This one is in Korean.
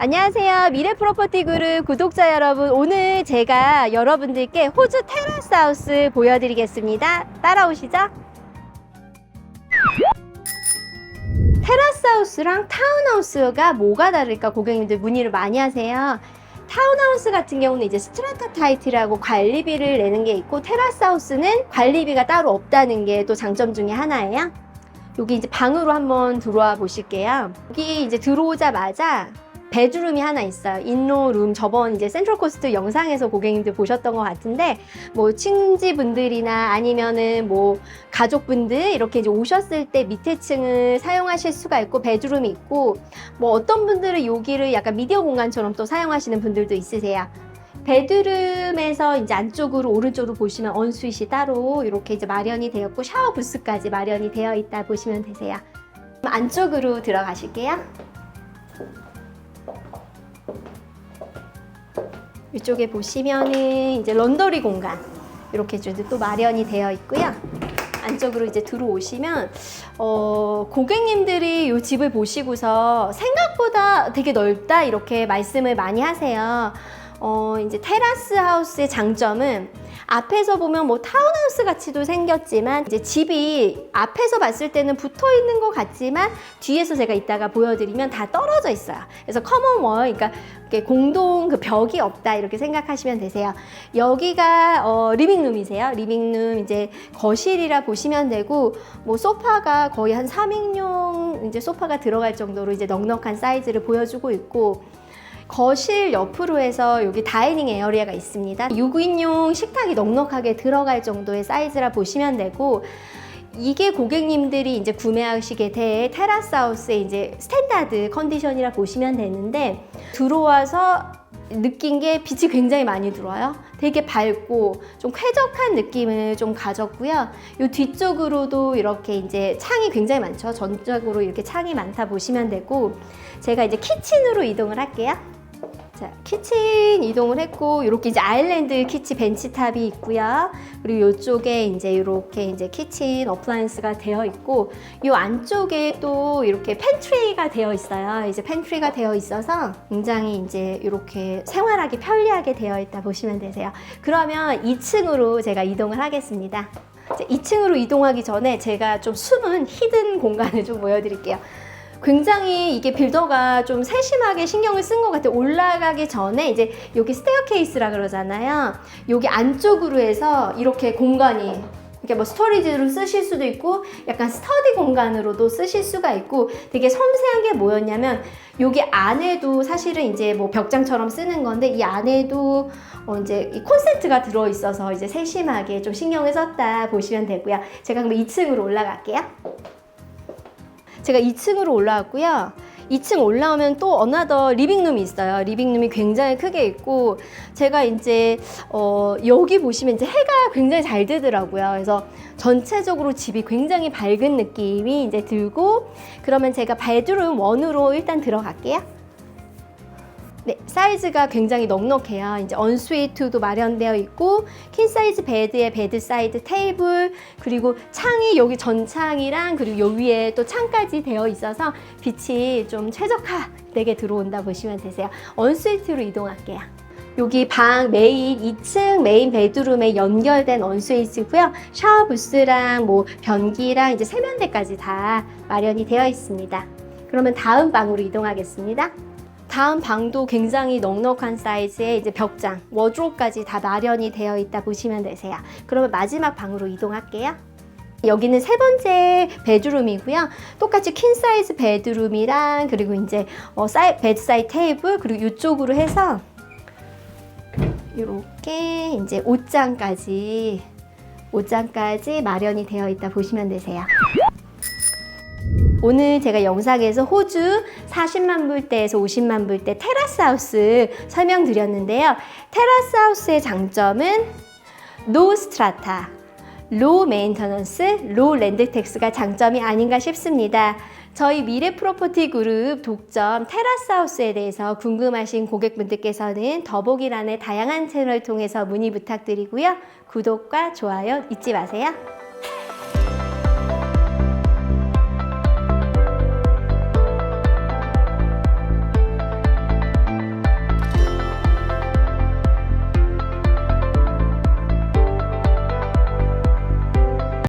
안녕하세요. 미래 프로퍼티 그룹 구독자 여러분. 오늘 제가 여러분들께 호주 테라스 하우스 보여드리겠습니다. 따라오시죠. 테라스 하우스랑 타운하우스가 뭐가 다를까 고객님들 문의를 많이 하세요. 타운하우스 같은 경우는 이제 스트라타 타이틀이라고 관리비를 내는 게 있고 테라스 하우스는 관리비가 따로 없다는 게 또 장점 중에 하나예요. 여기 이제 방으로 한번 들어와 보실게요. 여기 이제 들어오자마자 베드룸이 하나 있어요. 인로룸 저번 이제 센트럴 코스트 영상에서 고객님들 보셨던 것 같은데 뭐 친지분들이나 아니면은 뭐 가족분들 이렇게 이제 오셨을 때 밑에 층을 사용하실 수가 있고 베드룸이 있고 뭐 어떤 분들은 여기를 약간 미디어 공간처럼 또 사용하시는 분들도 있으세요. 베드룸에서 이제 안쪽으로 오른쪽으로 보시면 언스윗이 따로 이렇게 이제 마련이 되었고 샤워 부스까지 마련이 되어 있다 보시면 되세요. 안쪽으로 들어가실게요. 이쪽에 보시면은 이제 런더리 공간 이렇게 또 마련이 되어 있고요. 안쪽으로 이제 들어오시면 어, 고객님들이 이 집을 보시고서 생각보다 되게 넓다 이렇게 말씀을 많이 하세요. 어, 이제 테라스 하우스의 장점은 앞에서 보면 뭐 타운하우스 같이도 생겼지만 이제 집이 앞에서 봤을 때는 붙어 있는 것 같지만 뒤에서 제가 이따가 보여드리면 다 떨어져 있어요. 그래서 커먼 월, 그러니까 공동 그 벽이 없다 이렇게 생각하시면 되세요. 여기가 어, 리빙룸이세요. 리빙룸 이제 거실이라 보시면 되고 뭐 소파가 거의 한 3인용 이제 소파가 들어갈 정도로 이제 넉넉한 사이즈를 보여주고 있고 거실 옆으로 해서 여기 다이닝 에어리아가 있습니다. 6인용 식탁이 넉넉하게 들어갈 정도의 사이즈라 보시면 되고 이게 고객님들이 이제 구매하시게 될 테라스 하우스의 이제 스탠다드 컨디션이라 보시면 되는데 들어와서 느낀 게 빛이 굉장히 많이 들어와요. 되게 밝고 좀 쾌적한 느낌을 좀 가졌고요. 이 뒤쪽으로도 이렇게 이제 창이 굉장히 많죠. 전적으로 이렇게 창이 많다 보시면 되고 제가 이제 키친으로 이동을 할게요. 자, 키친 이동을 했고 이렇게 이제 아일랜드 키치 벤치탑이 있고요. 그리고 이쪽에 이제 이렇게 이제 키친 어플라이언스가 되어 있고 이 안쪽에 또 이렇게 팬트리가 되어 있어요. 이제 팬트리가 되어 있어서 굉장히 이제 이렇게 생활하기 편리하게 되어 있다 보시면 되세요. 그러면 2층으로 제가 이동을 하겠습니다. 2층으로 이동하기 전에 제가 좀 숨은 히든 공간을 좀 보여드릴게요. 굉장히 이게 빌더가 좀 세심하게 신경을 쓴 것 같아요. 올라가기 전에 이제 여기 스테어 케이스라 그러잖아요. 여기 안쪽으로 해서 이렇게 공간이 이렇게 뭐 스토리지로 쓰실 수도 있고 약간 스터디 공간으로도 쓰실 수가 있고 되게 섬세한 게 뭐였냐면 여기 안에도 사실은 이제 뭐 벽장처럼 쓰는 건데 이 안에도 어 이제 이 콘센트가 들어 있어서 이제 세심하게 좀 신경을 썼다 보시면 되고요. 제가 그럼 2층으로 올라갈게요. 제가 2층으로 올라왔고요. 2층 올라오면 또 어나더 리빙룸이 있어요. 리빙룸이 굉장히 크게 있고 제가 이제 어 여기 보시면 이제 해가 굉장히 잘 뜨더라고요. 그래서 전체적으로 집이 굉장히 밝은 느낌이 이제 들고 그러면 제가 베드룸 원으로 일단 들어갈게요. 네, 사이즈가 굉장히 넉넉해요. 이제 언스위트도 마련되어 있고 퀸 사이즈 베드에 베드 사이드 테이블 그리고 창이 여기 전창이랑 그리고 요 위에 또 창까지 되어 있어서 빛이 좀 최적화되게 들어온다 보시면 되세요. 언스위트로 이동할게요. 여기 방 메인 2층 메인 베드룸에 연결된 언스위트고요. 샤워 부스랑 뭐 변기랑 이제 세면대까지 다 마련이 되어 있습니다. 그러면 다음 방으로 이동하겠습니다. 다음 방도 굉장히 넉넉한 사이즈의 이제 벽장, 워드롭까지 다 마련이 되어 있다 보시면 되세요. 그러면 마지막 방으로 이동할게요. 여기는 세 번째 베드룸이고요. 똑같이 퀸 사이즈 베드룸이랑 그리고 이제 어, 사이, 베드 사이 테이블 그리고 이쪽으로 해서 이렇게 이제 옷장까지 옷장까지 마련이 되어 있다 보시면 되세요. 오늘 제가 영상에서 호주 40만 불대에서 50만 불대 테라스 하우스 설명드렸는데요. 테라스 하우스의 장점은 노 스트라타, 로 메인터넌스, 로 랜드 텍스가 장점이 아닌가 싶습니다. 저희 미래 프로퍼티 그룹 독점 테라스 하우스에 대해서 궁금하신 고객분들께서는 더보기란의 다양한 채널을 통해서 문의 부탁드리고요. 구독과 좋아요 잊지 마세요.